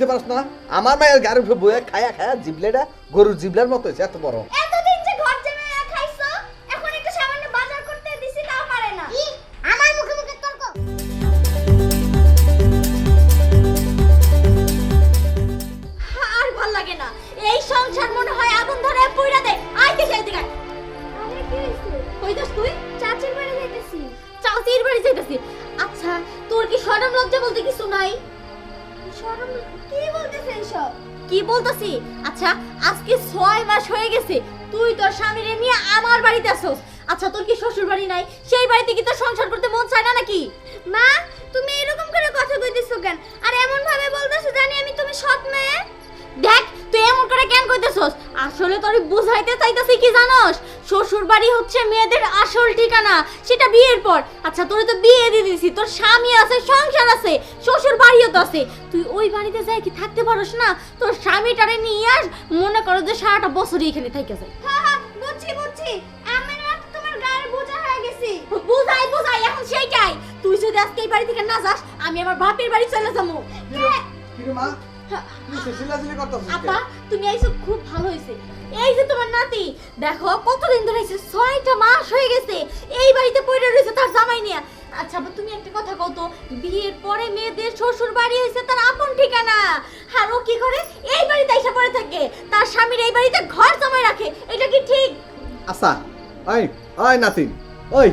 বাড়িতে পারস না? আমার মায়ের গাড়ি উঠে বয়ে খায়া খায়া জিবলেটা গরুর জিবলার মতো এত বড়। আচ্ছা আজকে ছয় মাস হয়ে গেছে। তুই তোর স্বামীরে নিয়ে আমার বাড়িতে আসো আচ্ছা তোর কি শ্বশুর বাড়ি নাই? সেই বাড়িতে কি তোর সংসার করতে মন চায় না নাকি? মা, তুমি এরকম করে কথা কইতেছো কেন? আর এমন ভাবে বলতেছো জানি আমি তুমি সৎ মেয়ে। দেখ তুই এমন করে কেন কইতেছস? আসলে তোর বুঝাইতে চাইতেছি কি জানোস? শ্বশুর বাড়ি হচ্ছে মেয়েদের আসল ঠিকানা সেটা বিয়ের পর। আচ্ছা তোরে তো বিয়ে দিয়ে দিছি তোর স্বামী আছে সংসার আছে শ্বশুর বাড়িও তো আছে। তুই ওই বাড়িতে যাই কি থাকতে পারস না? তোর স্বামীটারে নিয়ে আস মনে করো যে সারাটা বছরই এখানে থেকে যায়। হ্যাঁ হ্যাঁ বুঝছি বুঝছি। আমি না তোমার গায়ের বোঝা হয়ে গেছি। বুঝাই বুঝাই এখন সেইটাই। তুই যদি আজকে এই বাড়ি থেকে না যাস আমি আমার বাপের বাড়ি চলে যাব। মা? তুই সিলাসিলি করতেছিস আপা তুমি আইসো খুব ভালো হয়েছে এই যে তোমার নাতি দেখো কতদিন ধরে ছয়টা মাস হয়ে গেছে এই বাড়িতে পড়ে রয়েছে তার জামাই নিয়ে। আচ্ছা আপা তুমি একটা কথা কও তো বিয়ের পরে মেয়েদের শ্বশুর বাড়ি হয়েছে তার আপন ঠিকানা। আর ও কি করে? এই বাড়িতে এসে পড়ে থাকে তার স্বামীর এই বাড়িতে ঘর জামাই রাখে এটা কি ঠিক? আচ্ছা ওই ওই নাতিন ওই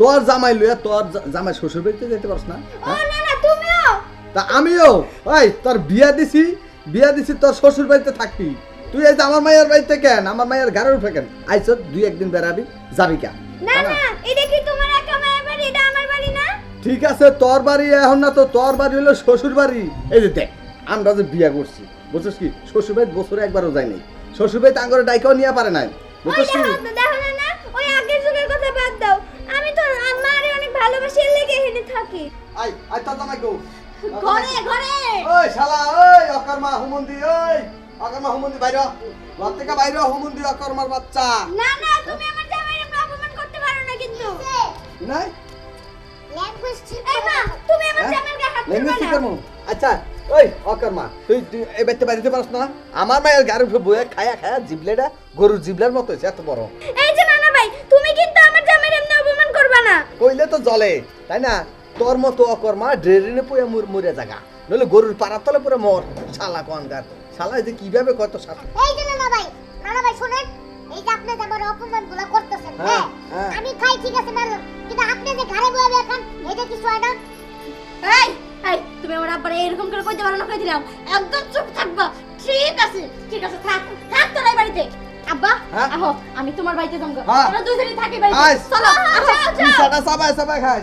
তোর জামাই লইয়া তোর জামাই শ্বশুর বাড়িতে যেতে পারস না ও হ্যাঁ? না তা আমিও ওই তোর বিয়া দিছি বিয়া দিছি তোর শ্বশুর বাড়িতে থাকবি। তুই এই যে আমার মায়ের বাড়িতে কেন? আমার মায়ের ঘরে উঠে কেন? আইস দুই একদিন বেড়াবি যাবি কেন? না না এটা কি তোমার একা মায়ের বাড়ি? এটা আমার বাড়ি না? ঠিক আছে তোর বাড়ি এখন না তো তোর বাড়ি হলো শ্বশুর বাড়ি। এই যে দেখ আমরা যে বিয়া করছি বুঝছিস কি? শ্বশুর বাড়ি বছরে একবারও যায় নাই। শ্বশুর বাড়ি তাঙ্গরে ডাইকাও নিয়ে পারে নাই বুঝছিস কি? দেখো দেখো না না ওই আগের যুগের কথা বাদ দাও। আমি তো আমারে অনেক ভালোবাসি লেগে এখানে থাকি। আই আই তোর জামাই গো। ঘরে ঘরে। ওই শালা ওই অকর্মা হুমন্দি ওই অকর্মা হুমন্দি বাইরে। ঘর থেকে বাইরে হুমন্দি অকর্মার বাচ্চা। না না তুমি আমার জামাইকে অপমান করতে পারো না কিন্তু। নাই? এই মা তুমি আমার হ্যাঁ? না। আচ্ছা ওই অকর্মা তুই এই বাড়িতে বাড়িতে পারস না? আমার মায়ের গাড়ি বয়ে খায়া খায়া জিবলেটা গরুর জিবলার মতো হয়েছে এত বড়। এই যে নানা ভাই তুমি কিন্তু আমার জামাইয়ের এমনি অপমান করবে না। কইলে তো জলে তাই না? তোর মতো অকর্মা ড্রেনে পড়ে মরে জায়গা নইলে গরুর পাড়ার তলে পরে মর। শালা কনকার শালা এই যে কীভাবে কত শালা। এই যে নানা ভাই নানা ভাই শুনেন এই যে আপনি যে আমার অপমানগুলা করতেছেন হ্যাঁ, হ্যাঁ? হ্যাঁ। আমি খাই ঠিক আছে মানলাম কিন্তু আপনি যে ঘরে বয়ে এখন এটা কিছু হয় না? এই এই তুমি আমার আব্বারে এরকম করে কইতে পারো না কই দিলাম একদম চুপ থাকবা। ঠিক আছে ঠিক আছে থাক থাক তোর এই বাড়িতে। আব্বা হ্যাঁ? আহো আমি তোমার বাড়িতে যাব। তোরা দুজনেই থাকি বাড়িতে। চলো আহো পিসাটা চাবায় চাবায় খায়।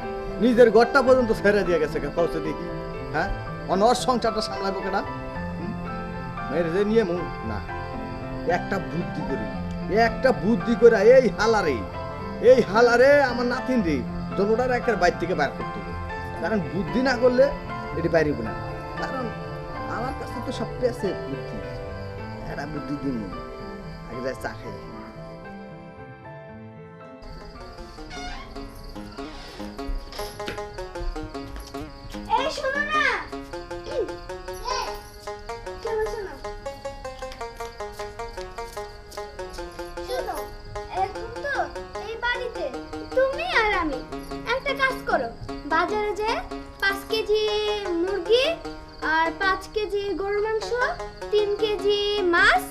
নিজের ঘরটা পর্যন্ত ছেড়ে দিয়ে গেছে কৌশে দেখি। হ্যাঁ? অনর সংসারটা সামলাবো কেনা যে নিয়ে মু না। একটা বুদ্ধি করি। একটা বুদ্ধি করে এই হালারে এই হালারে আমার নাতিন রে দোনোটার একের বাইর থেকে বার করতে হবে। কারণ বুদ্ধি না করলে এটি বাইরিব না। কারণ আমার কাছে তো সব আছে বুদ্ধি। একটা বুদ্ধি দিন। আগে যাই চা বাজারে যে পাঁচ কেজি মুরগি আর পাঁচ কেজি গরুর মাংস, তিন কেজি মাছ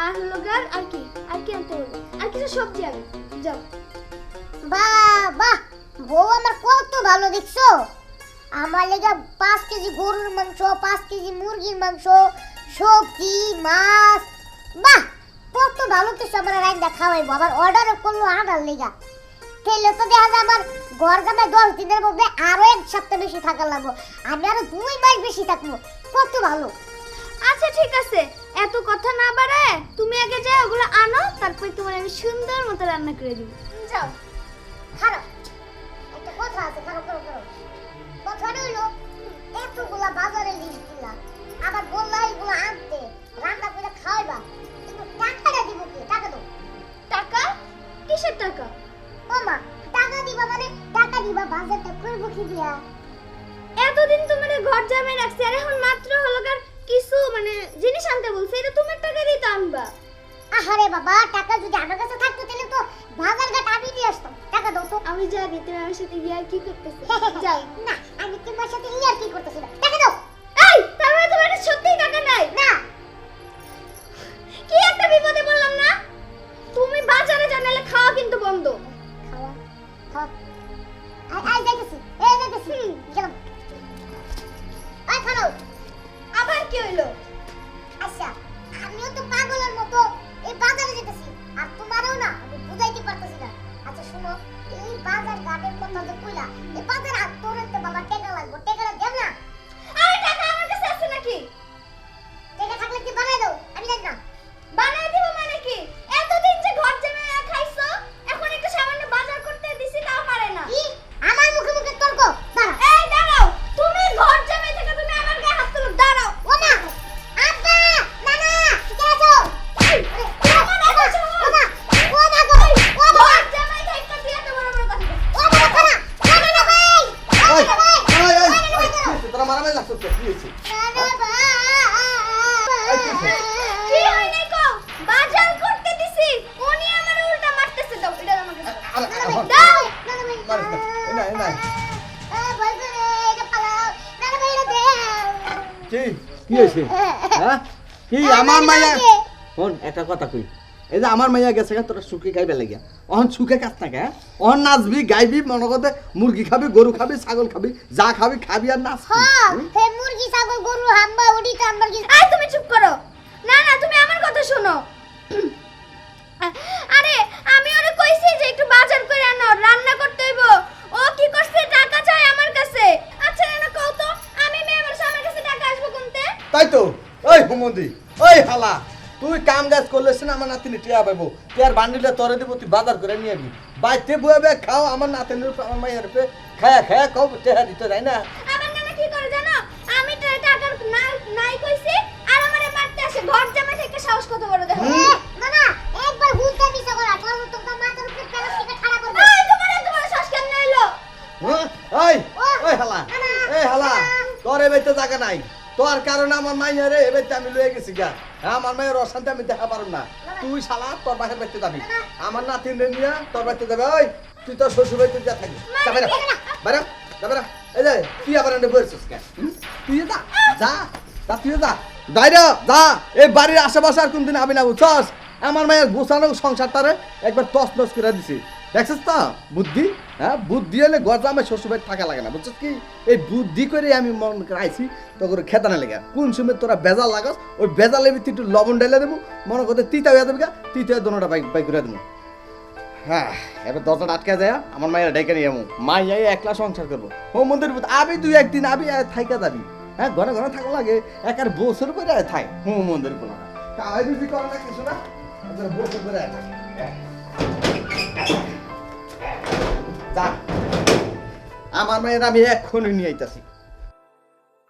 আর হলো গার আর কি আর কি আনতে হবে? আর কিছু সবজি আনো যাও। বউ আমার কত ভালো দেখছ। আমার লেগে পাঁচ কেজি গরুর মাংস, পাঁচ কেজি মুরগির মাংস, সবজি, মাছ। বাহ, কত ভালো কিছু আমার রান্না আবার অর্ডার করল আনার লেগা। তাহলে তো দেখা যায় আমার ঘর জামে দশ দিনের মধ্যে আরও এক সপ্তাহ বেশি থাকা লাগবো। আমি আরও দুই মাস বেশি থাকব। কত ভালো। আচ্ছা ঠিক আছে। এত কথা না বাড়ায় তুমি আগে যাও ওগুলো আনো তারপর তোমার আমি সুন্দর মতো রান্না করে দিব। যাও। খারাপ। একটা কথা আছে খারাপ কথাটা আহারে বাবা টাকা যদি আমার কাছে থাকতো তাহলে তো বাজার ঘাট আমি দিয়ে আসতাম। টাকা দাও তো। আমি জানি তুমি আমার সাথে ইয়ার আর কি করতেছো যাও। না আমি তোমার সাথে ইয়ার কি করতেছিলাম না। টাকা দাও। তো, কি হয়েছে? কি? কি হয় নাই কো বাজার করতে দিছি উনি আমার উল্টা মারতেছে দাও এটা দাও। না। না, এটা এটা কি কি হয়েছে হ্যাঁ কি আমার মাইয়া শোন একটা কথা কই এই যে আমার মাইয়া গেছে গা, তোরা সুখে খাইবে লাগিয়া। অহন সুখে কাজ থাকে অহন নাচবি গাইবি মনে করতে মুরগি খাবি গরু খাবি ছাগল খাবি যা খাবি খাবি আর নাচবি। হ্যাঁ হে মুরগি ছাগল গরু হাম্বা উড়ি কি আই তুমি চুপ করো। না না তুমি আমার কথা শোনো। আরে আমি ওরে কইছি যে একটু বাজার করে আনো রান্না করতে হইব। ও কি করছে? টাকা চাই আমার কাছে। আচ্ছা না কও তো আমি মেয়ে মানুষ আমার কাছে টাকা আসবে কোনতে তাই তো। ওই হুমন্দি ওই হালা। তুই কাম কাজ করলে না আমার নাতিনি টিয়া পাইবো। টিয়ার বান্ডিলটা তরে দিব তুই বাজার করে নিয়ে আবি। বাইতে বয়ে বে খাও আমার নাতিনির আমার মাইয়ের উপরে। খায়া খায়া খাও টেহা দিতে যায় না। আমার নানা কি করে জানো? আমি টাকার নাই কইছি আর আমারে মারতে আসে ঘর জামা থেকে সাহস কত বড় দেখো। একবার তোর তো মাথার উপরে প্লাস্টিকে খাড়া করবে। এই তোমার এত বড় সাহস কেমনে হ্যাঁ? ওই ওই হালা এই হালা তোর এ বাইতে জায়গা নাই। তোর কারণে আমার মাইয়া রে আমি লয়ে গেছি গা। হ্যাঁ, আমার মায়ের অশান্তি আমি দেখা পারব না। তুই শালা তোর বাসার বাইতে যাবি। আমার নাতিন রে নিয়ে তোর বাইতে যাবে ওই তুই তোর শ্বশুর বাইতে যা থাকবি যাবে না। বাইরে যাবে না। এই যে তুই আবার এনে বসছিস কেন? তুই যা। যা। যা তুই যা। বাইরে যা। এই বাড়ির আশেপাশে আর কোনদিন আবি না বুঝছস? আমার মায়ের গোছানো সংসারটারে একবার তস নস করে দিছি। দেখছিস তো বুদ্ধি হ্যাঁ বুদ্ধি হলে গজামে শ্বশুর বাড়ি থাকা লাগে না বুঝছিস কি এই বুদ্ধি করে আমি মন আইছি তো করে খেতানা লেগে কোন সময় তোরা বেজাল লাগাস ওই বেজালের ভিত্তি একটু লবণ ঢেলে দেবো মনে করতে তিতা হয়ে দেবে তিতা দোনোটা বাইক বাইক করে দেবো হ্যাঁ এবার দরজাটা আটকে যায় আমার মায়ের ডেকে নিয়ে যাব মাইয়াই একলা সংসার করব ও মন্দির আবি তুই একদিন আবি থাইকা যাবি হ্যাঁ ঘরে ঘরে থাকা লাগে একার বছর করে থাই হো মন্দির বলা না কিছু না বছর করে থাক আমার মায়ের আমি এক্ষুনি নিয়ে আইতাছি।